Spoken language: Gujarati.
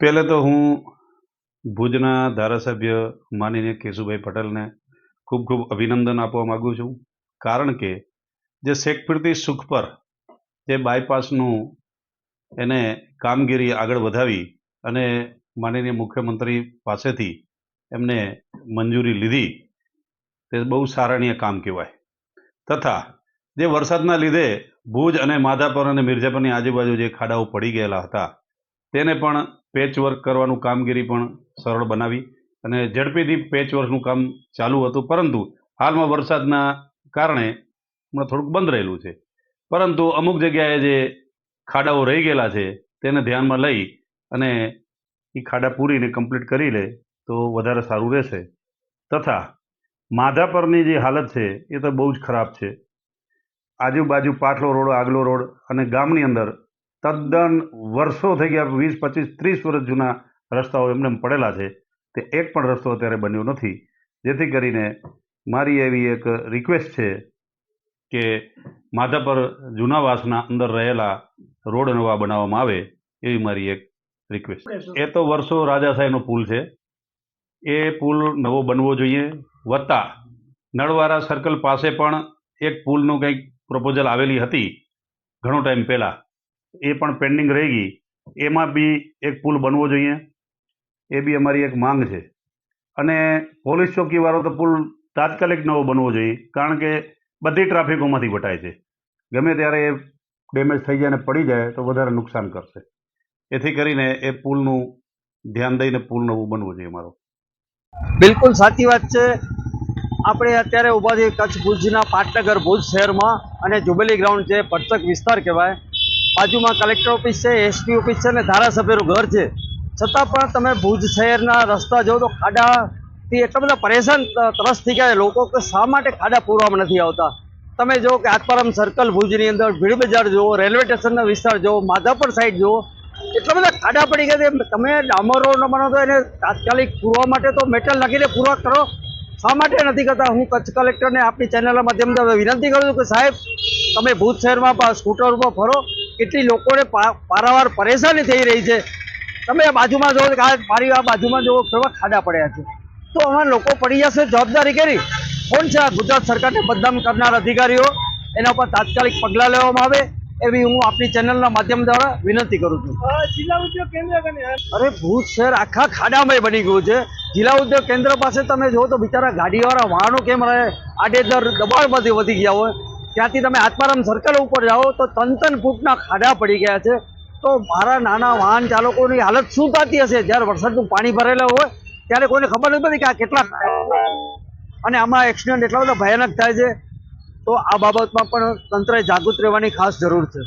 પહેલે તો હું ભુજના ધારાસભ્ય માનીને કેશુભાઈ પટેલને ખૂબ ખૂબ અભિનંદન આપવા માગું છું. કારણ કે જે શેખપીરથી સુખ પર જે બાયપાસનું એને કામગીરી આગળ વધાવી અને માનનીય મુખ્યમંત્રી પાસેથી એમને મંજૂરી લીધી, તે બહુ સારાણીય કામ કહેવાય. તથા જે વરસાદના લીધે ભુજ અને માધાપર અને મિર્જાપરની આજુબાજુ જે ખાડાઓ પડી ગયેલા હતા, તેને પણ પેચવર્ક કરવાનું કામગીરી પણ સરળ બનાવી અને ઝડપીથી પેચવર્કનું કામ ચાલુ હતું. પરંતુ હાલમાં વરસાદના કારણે હમણાં થોડુંક બંધ રહેલું છે. પરંતુ અમુક જગ્યાએ જે ખાડાઓ રહી ગયેલા છે તેને ધ્યાનમાં લઈ અને એ ખાડા પૂરીને કમ્પ્લીટ કરી લે તો વધારે સારું રહેશે. તથા માધાપરની જે હાલત છે એ તો બહુ જ ખરાબ છે. આજુબાજુ પાટલો રોડ, આગલો રોડ અને ગામની અંદર તદ્દન વર્ષો થઈ ગયા, વીસ, પચીસ, ત્રીસ વર્ષ જૂના રસ્તાઓ એમને એમ પડેલા છે. તે એક પણ રસ્તો અત્યારે બન્યો નથી. જેથી કરીને મારી એવી એક રિક્વેસ્ટ છે કે માધાપર જૂનાવાસના અંદર રહેલા રોડ નવા બનાવવામાં આવે એવી મારી એક રિક્વેસ્ટ એ તો વર્ષો રાજા સાહેબનો પુલ છે. એ પુલ નવો બનવો જોઈએ. વત્તા નળવારા સર્કલ પાસે પણ એક પુલનું કંઈક પ્રપોઝલ આવેલી હતી ઘણો ટાઈમ પહેલાં. એ પણ પેન્ડિંગ રહી ગઈ. એમાં બી એક પુલ બનવો જોઈએ. એ બી અમારી એક માંગ છે. અને પોલીસ ચોકીવાળો તો પુલ તાત્કાલિક નવો બનવો જોઈએ, કારણ કે બધી ટ્રાફિકોમાંથી વટાય છે. ગમે ત્યારે એ ડેમેજ થઈ જાય અને પડી જાય, તો વધારે નુકસાન કરશે. એથી કરીને એ પુલનું ધ્યાન દઈને પુલ નવું બનવું જોઈએ મારો બિલકુલ સાચી વાત છે. આપણે અત્યારે ઊભા છીએ કચ્છ ભુજના પાટનગર ભુજ શહેરમાં અને જુબેલી ગ્રાઉન્ડ છે ભરચક વિસ્તાર કહેવાય બાજુમાં કલેક્ટર ઓફિસ છે એસપી ઓફિસ છે અને ધારાસભ્યનું ઘર છે. છતાં પણ તમે ભુજ શહેરના રસ્તા જો તો ખાડાથી એટલા બધા પરેશાન ત્રસ્ત થઈ ગયા લોકો કે શા માટે ખાડા પૂરવામાં નથી આવતા? તમે જો કે આત્મારામ સર્કલ ભુજની અંદર ભીડ બજાર જુઓ રેલવે સ્ટેશનનો વિસ્તાર જુઓ, માધાપર સાઈડ જુઓ, એટલા બધા ખાડા પડી ગયા છે. તમે ડામર ન બનાવો તો એને તાત્કાલિક પૂરવા માટે તો મેટલ નાખીને પૂરા કરો. શા માટે નથી કરતા? હું કચ્છ કલેક્ટરને આપણી ચેનલના માધ્યમથી વિનંતી કરું છું કે સાહેબ, તમે ભુજ શહેરમાં સ્કૂટર ઉપર ફરો કેટલી લોકોને પારાવાર પરેશાની થઈ રહી છે. તમે આ બાજુમાં જુઓ આ મારી આ બાજુમાં જુઓ કેવા ખાડા પડ્યા છે. તો આમાં લોકો પડી જશે જવાબદારી કરી કોણ છે આ ગુજરાત સરકારને બદનામ કરનાર અધિકારીઓ? એના ઉપર તાત્કાલિક પગલાં લેવામાં આવે એવી હું આપણી ચેનલના માધ્યમ દ્વારા વિનંતી કરું છું. જિલ્લા ઉદ્યોગ કેન્દ્ર અરે ભુજ શહેર આખા ખાડામય બની ગયું છે. જિલ્લા ઉદ્યોગ કેન્દ્ર પાસે તમે જુઓ તો બિચારા ગાડીવાળા વાહનો કેમ રહે? આડેધર દબાણમાંથી વધી ગયા હોય. ત્યાંથી તમે આત્મારામ સર્કલ ઉપર જાઓ તો ત્રણ ત્રણ ફૂટના ખાડા પડી ગયા છે. તો મારા નાના વાહન ચાલકોની હાલત શું થતી હશે? જ્યારે વરસાદનું પાણી ભરેલા હોય, ત્યારે કોઈને ખબર નથી પડતી કે આ કેટલા અને આમાં એક્સિડન્ટ એટલા બધા ભયાનક થાય છે. તો આ બાબતમાં પણ તંત્રએ જાગૃત રહેવાની ખાસ જરૂર છે.